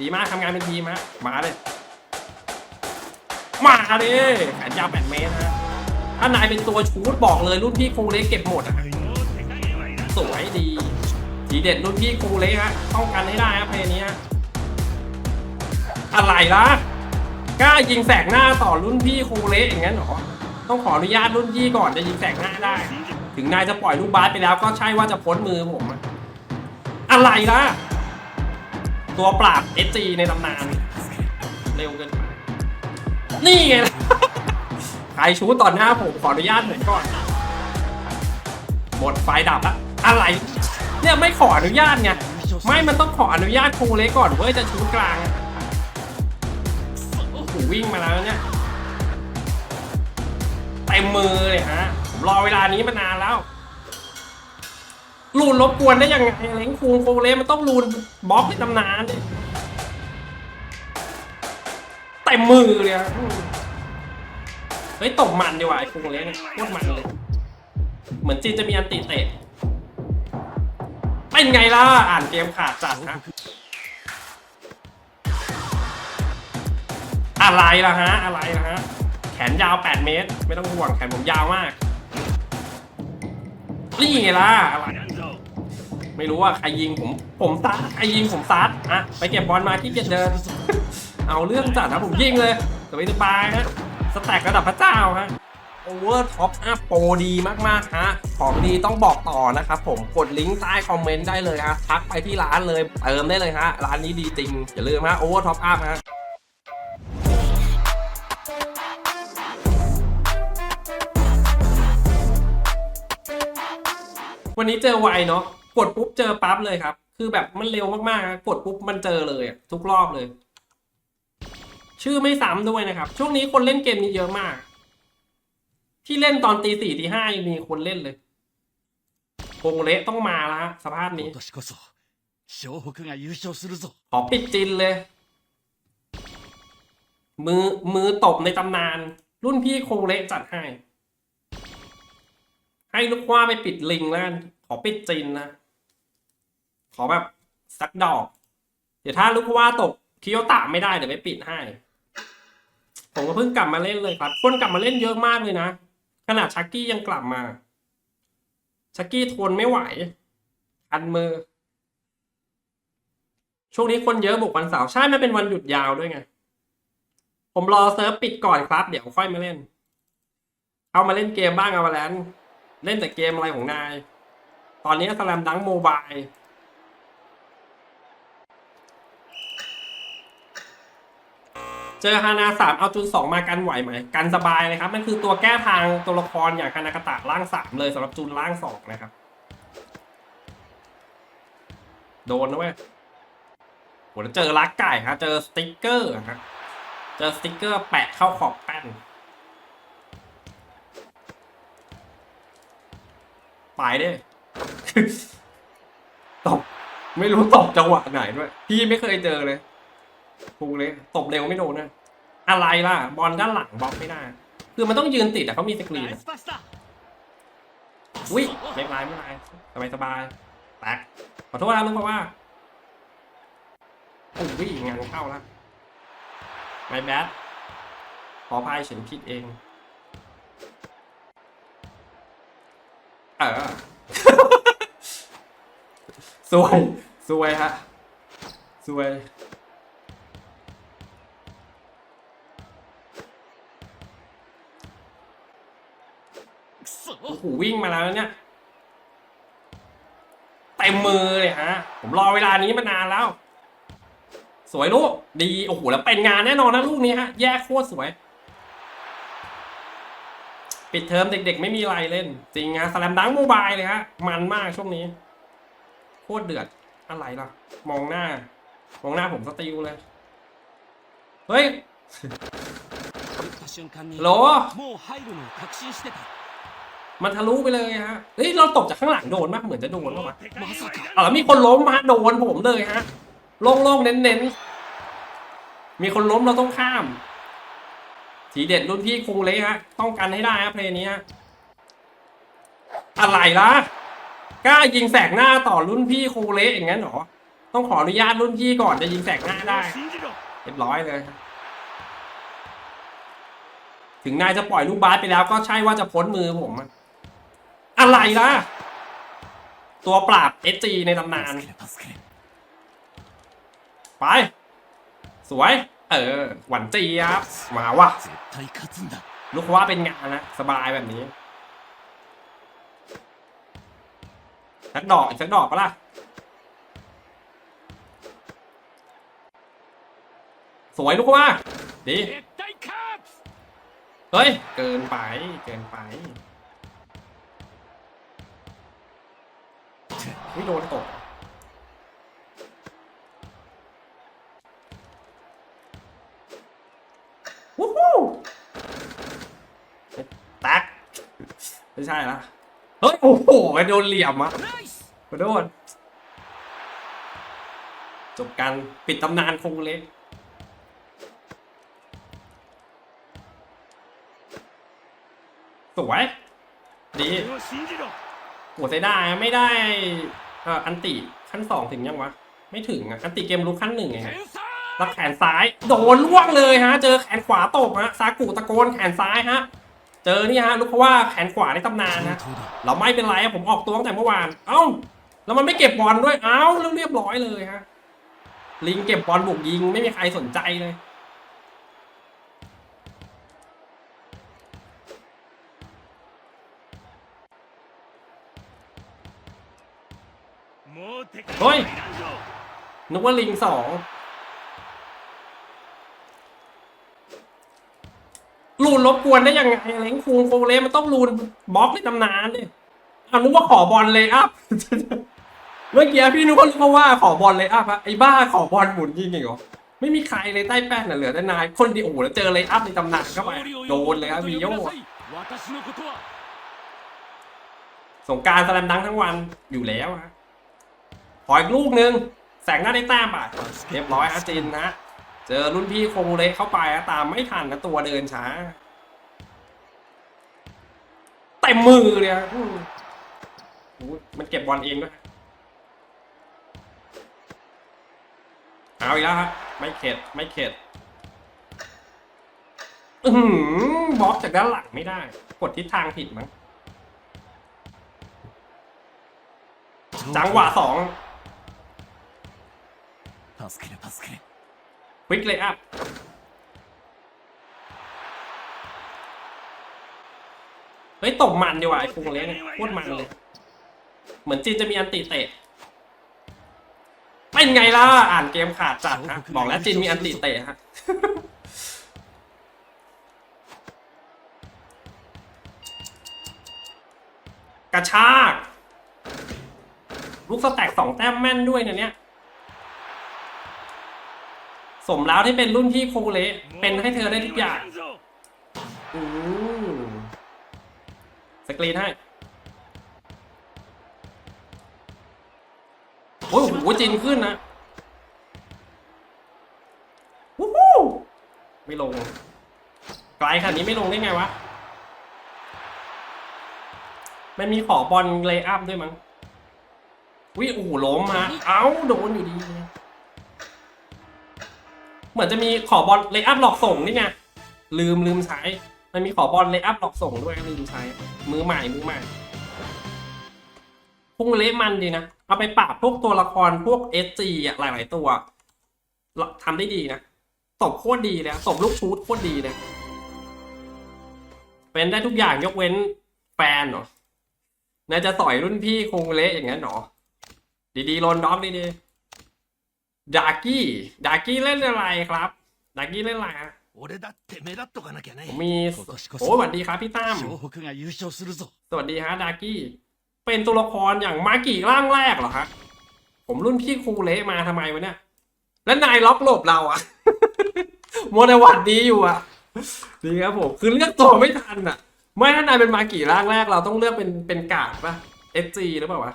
ดีมากทำงานเป็นทีมฮะมาเลย มาดิแขนยาวแปดเมตรฮะถ้านายเป็นตัวชูดบอกเลยรุ่นพี่ครูเล็กเก็บหมดอะสวยดีทีเด็ดรุ่นพี่ครูเล็กฮะต้องกันให้ได้ฮะเพลงนี้ฮะอะไรล่ะกล้ายิงแสกหน้าต่อรุ่นพี่ครูเล็กอย่างนั้นเหรอต้องขออนุญาตรุ่นพี่ก่อนจะยิงแสกหน้าได้ ถึงนายจะปล่อยลูกบาสไปแล้วก็ใช่ว่าจะพ้นมือผมอะอะไรล่ะ ตัวปราบเอจีในตำนาน เร็วเกินไปนี่ไงล่ะใครชูต่อหน้าผมขออนุญาตหน่อยก่อน หมดไฟดับละอะไร เนี่ยไม่ขออนุญาตไง ไม่มันต้องขออนุญาตครูเล็กก่อนเว้ยจะชูกลางโอ้โหวิ่งมาแล้วเนี่ยเต็มมือเลยฮะผมรอเวลานี้มานานแล้ว รูนรบกวนได้ยังไงเล้งคูงโคเลสมันต้องรูนบล็อกในตำนานดิเต็มมือเลยอะเฮ้ยตบมันดีกว่าไอ้คูงเลสเนี่ยโคตรมันเลย เหมือนจีนจะมีอันติเตะเป็นไงล่ะ อ่านเกมขาดจัดฮะอะไรล่ะฮะ อะไรล่ะฮะ แขนยาว 8 เมตร ไม่ต้องห่วงแขนผมยาวมากนี่ไงล่ะอะไร ไม่รู้ว่าใครยิงผมผมซัดใครยิงผมซัดอะไปเก็บบอลมาที่เกียจเดิน เอาเรื่องจัดนะผมยิงเลยสบายสบายฮะสแต็กระดับพระเจ้าฮะโอเวอร์ท็อปอัพโปรดีมากๆฮะของดีต้องบอกต่อนะครับผมกดลิงก์ใต้คอมเมนต์ได้เลยฮะทักไปที่ร้านเลยเติมได้เลยฮะร้านนี้ดีจริง อย่าลืมฮะโอเวอร์ท็อปอัพฮะวันนี้เจอไวเนาะ กดปุ๊บเจอปั๊บเลยครับ คือแบบมันเร็วมากๆ กดปุ๊บมันเจอเลยทุกรอบเลย ชื่อไม่ซ้ำด้วยนะครับ ช่วงนี้คนเล่นเกมนี้เยอะมาก ที่เล่นตอนตีสี่ตีห้ายังมีคนเล่นเลยโงเละต้องมาละสภาพนี้ขอปิดจินเลย มือมือตบในตำนาน รุ่นพี่โคงเละจัดให้ ให้ลูกว่าไปปิดลิงแล้วนขอปิดจินนะ ขอแบบสักดอก เดี๋ยวถ้าลูกว่าตกคิโยตะไม่ได้เดี๋ยวไปปิดให้ ผมก็เพิ่งกลับมาเล่นเลยครับ คนกลับมาเล่นเยอะมากเลยนะ ขนาดชักกี้ยังกลับมา ชักกี้ทนไม่ไหว อันมือ ช่วงนี้คนเยอะบุกวันเสาร์ใช่มันเป็นวันหยุดยาวด้วยไง ผมรอเซิร์ฟปิดก่อนครับ เดี๋ยวค่อยมาเล่น เอามาเล่นเกมบ้างเอามาแล้วเล่นแต่เกมอะไรของนาย ตอนนี้สแลมดังโมบาย เจอฮานาสามเอาจุนสองมากันไหวไหมกันสบายเลยครับมันคือตัวแก้ทางตัวละครอย่างคานากาตะล่างสามเลยสำหรับจุนล่างสองนะครับ โดนนะเว้ยโหแล้วเจอลักไก่ครับเจอสติ๊กเกอร์ครับเจอสติ๊กเกอร์แปะเข้าขอบแป้นไปเด้ตบไม่รู้ตบจังหวะไหนด้วย พี่ไม่เคยเจอเลย ถูกเลยตบเร็วไม่โดนนะอะไรล่ะ บอลด้านหลังบล็อกไม่ได้ คือมันต้องยืนติดอะเขามีสกรีนอุ้ยไม่ลายไม่ลายสบายสบายแตกขอโทษนะลุงบอกว่าอุ้ยงานเข้าละไม่แบดขอพายฉันผิดเอง เออสวย สวยฮะ สวย โหวิ่งมาแล้วเนี่ยเต็มมือเลยฮะ ผมรอเวลานี้มานานแล้ว สวยลูก ดีโอ้โหแล้วเป็นงานแน่นอนนะลูกนี้ฮะ แยกโคตรสวย ปิดเทอมเด็กๆ ไม่มีไรเล่น จริงฮะสแลมดังโมบายเลยฮะ มันมากช่วงนี้ โคตรเดือดอะไรล่ะ มองหน้า มองหน้าผมสติวเลย เฮ้ยโหล มันทะลุไปเลยฮะ เฮ้ยเราตกจากข้างหลังโดนมากเหมือนจะโดนเข้ามาเออมีคนล้มมาโดนผมเลยฮะโล่งๆเน้นๆ มีคนล้มเราต้องข้าม ทีเด็ดรุ่นพี่คงเละฮะ ต้องกันให้ได้ฮะเพลงนี้อะไรล่ะกล้ายิงแสกหน้าต่อรุ่นพี่คงเละอย่างนั้นหรอ ต้องขออนุญาตรุ่นพี่ก่อนจะยิงแสกหน้าได้เรียบร้อยเลย ถึงนายจะปล่อยลูกบาสไปแล้วก็ใช่ว่าจะพ้นมือผมอะ อะไรล่ะ ตัวปราบเอจีในตำนาน ไป สวย เออ หวันเจี๊ยบมาว่ะลูกว่าเป็นงานนะ สบายแบบนี้สักดอกกสักดอกปะล่ะ สวยลูกว่าดี เฮ้ย เกินไป เกินไป วิโดนตกวู้ฮู้แตกไม่ใช่นะเฮ้ย โอ้โหไปโดนเหลี่ยมอะไปโดนจบการปิดตำนานคงเล็สวยดีหัวเซด้ไม่ได้ อ่าอันติขั้นสองถึงยังวะ ไม่ถึงอะอันติเกมลุกขั้นหนึ่งไงฮะรับแขนซ้าย โดนล่วงเลยฮะ เจอแขนขวาตกฮะซากุตะโกนแขนซ้ายฮะ เจอนี่ฮะลุกเพราะว่าแขนขวาในตำนานนะเราไม่เป็นไรผมออกตัวตั้งแต่เมื่อวาน เอ้าแล้วมันไม่เก็บบอลด้วย เอ้าเรียบร้อยเลยฮะลิงเก็บบอลบุกยิงไม่มีใครสนใจเลย้ย นึกว่าลิงสองลูนรบกวนได้ยังไงอะไรคูงโคเลมันต้องลูนบล็อกในตำนานเลยอานึกว่าขอบอลเลยอัพเมื่อกี้พี่นึกว่าเพราะว่าขอบอลเลยอัพอะไอ้บ้าขอบอลหมุนยิงอีเหรอไม่มีใครเลยใต้แป้นน่ะเหลือแต่นายคนดีโอ้แล้วเจอเลยอัพในตำนานเข้าไปโดนเลยครับมีโย่สงการสแลมดังทั้งวันอยู่แล้วฮะ ขออีกลูกหนึ่งแสงหน้าได้แต้มไปเรียบร้อยฮะจินนะเจอรุ่นพี่โคงเล็กเข้าไปฮะตามไม่ทันนะตัวเดินช้าเต็มมือเลยฮะอืมโอ้ยมันเก็บบอลเองด้วยเอาอีกแล้วฮะไม่เข็ดไม่เข็ดอือหือบล็อกจากด้านหลังไม่ได้ กดทิศทางผิดมั้งจังหวะสอง 助けれ助けれ ควิกเลยอัพเฮ้ยตบมันดีกว่าไอ้ฟุงเล็กเนี่ยโคตรมันเลย เหมือนจีนจะมีอันติเตะเป็นไงล่ะ อ่านเกมขาดจัดฮะ บอกแล้วจีนมีอันติเตะฮะ กระชาก ลูกสแต็กสองแต้มแม่นด้วยนะเนี่ย สมแล้วที่เป็นรุ่นพี่โคเละเป็นให้เธอได้ทุกอย่างぞอืมสกรีนให้โอ้ยโหจินขึ้นนะวู้ฮู้ไม่ลง ไกลขนาดนี้ไม่ลงได้ไงวะ มันมีขอบอลเลย์อัพด้วยมั้งวิโอ้โหล้มฮะ เอ้า โดนอยู่ดี เหมือนจะมีขอบอลเลย์อัพหลอกส่งนี่ไงลืมลืมใช้ มันมีขอบอลเลย์อัพหลอกส่งด้วยลืมใช้ มือใหม่มือใหม่พุ่งเละมันดีนะ เอาไปปราบพวกตัวละครพวกเอสจีอะหลาย ๆ ตัวทำได้ดีนะตบโคตรดีเลยตบลูกชูดโคตรดีเลยเป็นได้ทุกอย่างยกเว้นแฟนเหรอน่าจะต่อยรุ่นพี่คงเละอย่างนั้นหรอ ดีๆโลนด็อกดีๆ ดากี้ดากี้เล่นอะไรครับดากี้เล่นอะไรมีโอ้สวัสดีครับพี่ตั้มสวัสดีฮะดากี้ เป็นตัวละครอย่างมากี่ร่างแรกเหรอฮะผมรุ่นพี่ครูเละมาทำไมวะเนี่ย แล้วนายล็อกหลบเราอะโมเดวัดดีอยู่อะดีครับผม คือเลือกตัวไม่ทันอะไม่ถ้านายเป็นมากี่ร่างแรก เราต้องเลือกเป็นเป็นกาดปะเอสจีหรือเปล่าวะ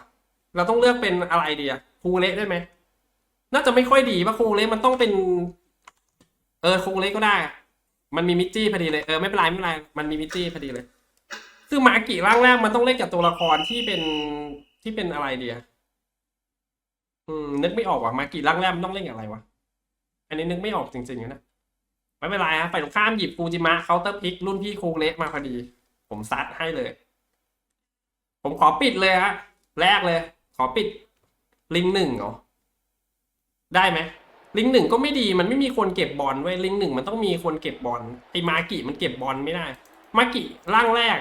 เราต้องเลือกเป็นอะไรดีอะครูเละได้ไหม น่าจะไม่ค่อยดีปะครูเละมันต้องเป็น เออครูเละก็ได้ มันมีมิจี้พอดีเลยเออไม่เป็นไรไม่เป็นไรมันมีมิจี้พอดีเลย คือมากิร่างแรกมันต้องเล่นกับตัวละครที่เป็นที่เป็นอะไรเดีอะอืมนึกไม่ออกว่ะมากี่ร่างแรกมันต้องเล่นกับอะไรวะอันนี้นึกไม่ออกจริงๆนะไม่เป็นไรฮะฝ่ายตรงข้ามหยิบฟูจิมะเคาน์เตอร์พิกรุ่นพี่โคเละมาพอดี ผมซัดให้เลย ผมขอปิดเลยฮะแรกเลย ขอปิดลิงหนึ่งเหรอ ได้ไหมลิงหนึ่งก็ไม่ดีมันไม่มีคนเก็บบอลไว้ยลิงหนึ่งมันต้องมีคนเก็บบอลไอ้มากิมันเก็บบอลไม่ได้มากิร่างแรก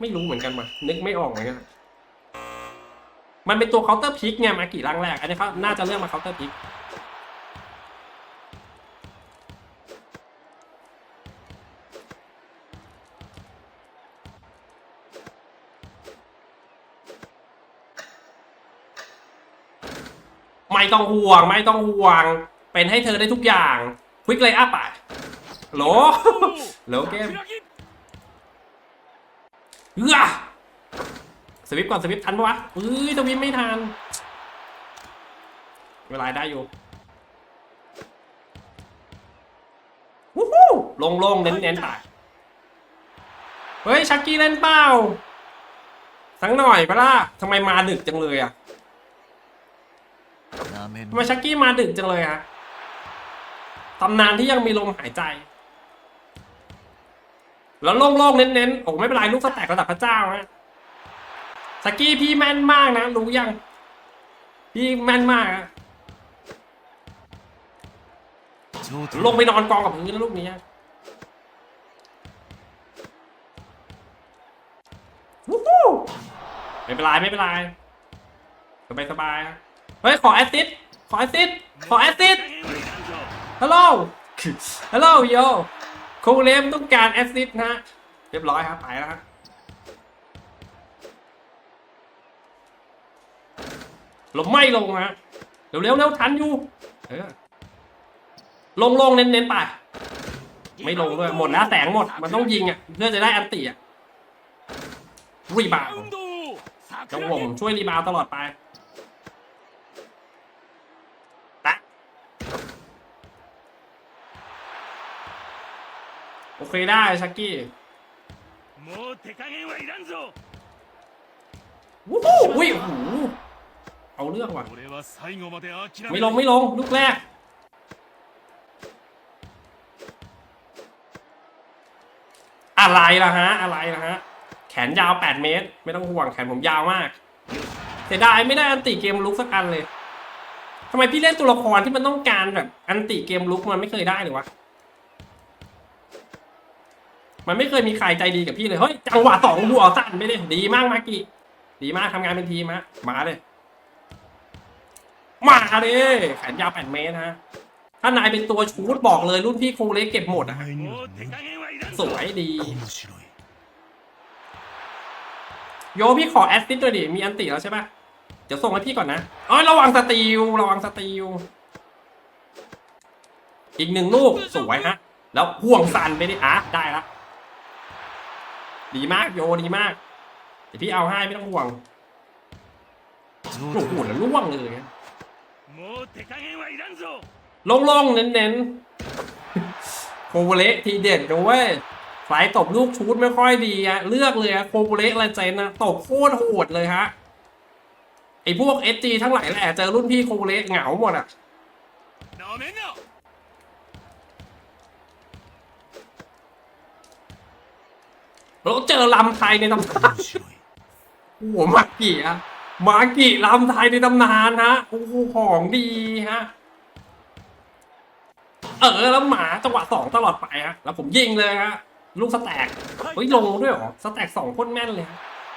ไม่รู้เหมือนกันมานึกไม่ออกเหมือนกันมันเป็นตัวเคาน์เตอร์พิกไงมากิร่างแรก อันนี้เขาน่าจะเลือกมาเคาน์เตอร์พิก ไม่ต้องห่วง ไม่ต้องห่วง เป็นให้เธอได้ทุกอย่างควิกเลยอัพอะโหลโหลเกมเอื้อสวิปก่อนสวิปทันปะวะเอ้ยสวิปไม่ทัน เวลาได้อยู่วู้ฮู้ลงลงเน้นเน้นๆไปเฮ้ยชักกี้เล่นเป้าสักหน่อยปะล่ะทำไมมาดึกจังเลยอะ เล่นทำไมชักกี้มาดึกจังเลยฮะตำนานที่ยังมีลมหายใจ แล้วโล่งๆเน้นๆโอ้ไม่เป็นไรลูกสแต็กระดับพระเจ้าฮะชักกี้พี่แม่นมากนะ รู้ยัง พี่แม่นมากอะลงไปนอนกองกับพื้นนะลูกนี้ฮู้ไม่เป็นไรไม่เป็นไรสบายสบายเฮ้ยขอแอสซิส ขอแอสซิสขอแอสซิสฮัลโหลฮัลโหลโยโคเลมต้องการแอสซิสนะ เรียบร้อยครับไปแล้วครับลงไม่ลงฮะเร็วๆร็วเร็วทันอยู่เออลงลงเน้นเน้นไปไม่ลงด้วยหมดนะแสงหมดมันต้องยิงอะเพื่อจะได้อันตีอะรีบาวจะงหวงช่วยรีบาวตลอดไป โอเคได้ชักกี้วู้ฮู้วิ่งเอาเรื่องว่ะไม่ลงไม่ลงลูกแรกอะไรล่ะฮะ อะไรล่ะฮะ แขนยาว 8 เมตร ไม่ต้องห่วงแขนผมยาวมากเสียดายไม่ได้อันติเกมลุกสักอันเลยทำไมพี่เล่นตัวละครที่มันต้องการแบบอันติเกมลุกมันไม่เคยได้หรือวะ มันไม่เคยมีใครใจดีกับพี่เลย เฮ้ย จังหวะสองหัวสั้นไปเลยดีมากมากิดีมากทำงานเป็นทีมฮะมาเลย มาเลยแขนยาวแปดเมตรฮะ ถ้านายเป็นตัวชูดบอกเลยรุ่นพี่ครูเล็กเก็บหมดอะสวยดี โยพี่ขอแอสซิสต์ด้วยดิ มีอันติแล้วใช่ปะเดี๋ยวส่งให้พี่ก่อนนะอ๋อระวังสตีลระวังสตีลอีกหนึ่งลูกสวยฮะ แล้วห่วงสั่นไปดิอะได้ละ ดีมากโยดีมากแต่พี่เอาให้ไม่ต้องห่วงโอ้โหแล้วล่วงเลยลงลงเน้นเน้นโคโบเละทีเด็ดด้วยสายตบลูกชูดไม่ค่อยดีอะเลือกเลยอะโคโบเละอะไรใจนะตบโคตรโหดเลยฮะไอพวกเอสจีทั้งหลายแหละเจอรุ่นพี่โคโบเละเหงาหมดอะ เราเจอลำไทยในตำนานโอ้โหมากี่อะมากี่ลำไทยในตำนานฮะโอ้โหของดีฮะเออแล้วหมาจังหวะสองตลอดไปฮะแล้วผมยิงเลยฮะลูกสแต็กเฮ้ยลงด้วยหรอสแต็กสองโคตรแม่นเลย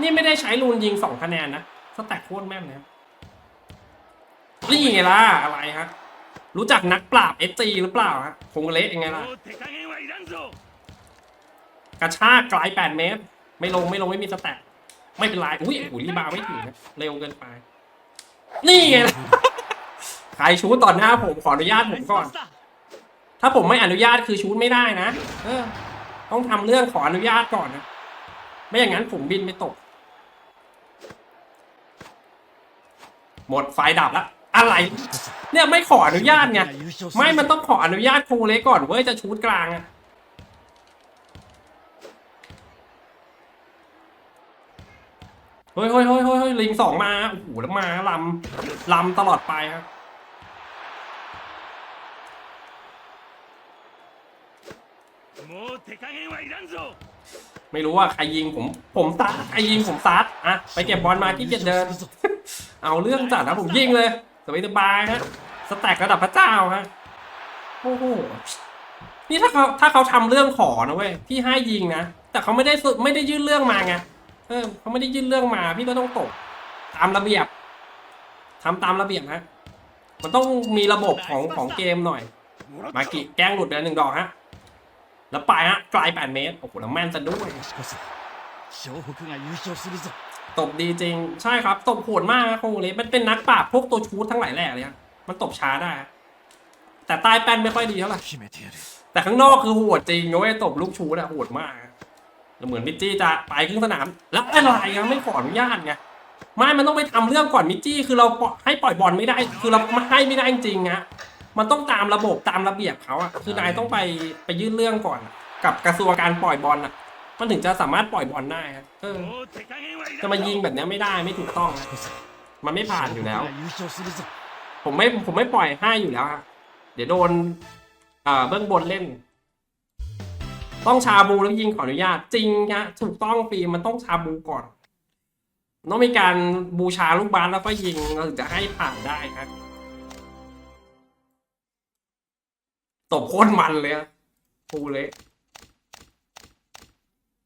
นี่ไม่ได้ใช้ลูนยิงสองคะแนนนะสแต็กโคตรแม่นเลยนี่ไงล่ะอะไรฮะรู้จักนักปราบเอจีหรือเปล่าฮะคงเละยังไงล่ะ กระชากไกลแปดเมตร ไม่ลงไม่ลงไม่มีสแตทไม่เป็นไรอุ้ยอุ้ยรีบาไม่ถึงนะเร็วเกินไป นี่ไงใครชูต่อหน้าผมขออนุญาตผมก่อน ถ้าผมไม่อนุญาตคือชูตไม่ได้นะเออ ต้องทำเรื่องขออนุญาตก่อนนะไม่อย่างนั้นผมบินไม่ตก หมดไฟดับแล้วอะไร เนี่ยไม่ขออนุญาตไงไม่มันต้องขออนุญาตครูเล็กก่อนเว้ยจะชูดกลางอะ เฮ้ยเฮ้ยเฮ้ยเฮ้ยลิงสองมา โอ้โห แล้วมาลำลำตลอดไปครับไม่รู้ว่าใครยิงผมผมตัดใครยิงผมซัดอะไปเก็บบอลมาที่เกียจเดิน เอาเรื่องจัดนะผมยิงเลยสบายสบายฮะสแต็กระดับพระเจ้าฮะโอ้โหนี่ถ้าเขาถ้าเขาทำเรื่องขอนะเว้ยที่ให้ยิงนะแต่เขาไม่ได้ไม่ได้ยื่นเรื่องมาไง เออเขาไม่ได้ยื่นเรื่องมา พี่ก็ต้องตก ตามระเบียบ ทำตามระเบียบฮะมันต้องมีระบบของของเกมหน่อย มากิแกงหลุดไปหนึ่งดอกฮะแล้วไปฮะไกลแปดเมตรโอ้โหแล้วแม่นซะด้วยตบดีจริงใช่ครับตบโหดมากโคงเลยมันเป็นนักปราบพวกตัวชูทั้งหลายแหล่เลยมันตบช้าได้ แต่ใต้แป้นไม่ค่อยดีเท่าไหร่แต่ข้างนอกคือโหดจริงเว้ยตบลูกชูน่ะโหดมาก เหมือนมิจี้จะไปขึ้นสนาม แล้วอะไรยังไม่ขออนุญาตไงไม่มันต้องไปทำเรื่องก่อนมิจี้คือเราให้ปล่อยบอลไม่ได้ คือเราให้ไม่ได้จริงนะมันต้องตามระบบตามระเบียบเขาอะคือนายต้องไปไปยื่นเรื่องก่อน กับกระทรวงการปล่อยบอลอะ มันถึงจะสามารถปล่อยบอลได้ครับจะมายิงแบบนี้ไม่ได้ไม่ถูกต้อง มันไม่ผ่านอยู่แล้ว ผมไม่ผมไม่ปล่อยให้อยู่แล้วเดี๋ยวโดนเบื้องบนเล่น ต้องชาบูแล้วยิงขออนุญาตจริงฮะถูกต้องฟีมันต้องชาบูก่อนต้องมีการบูชาลูกบาสแล้วก็ยิงเราถึงจะให้ผ่านได้ครับตบโคตรมันเลยอะปูเลย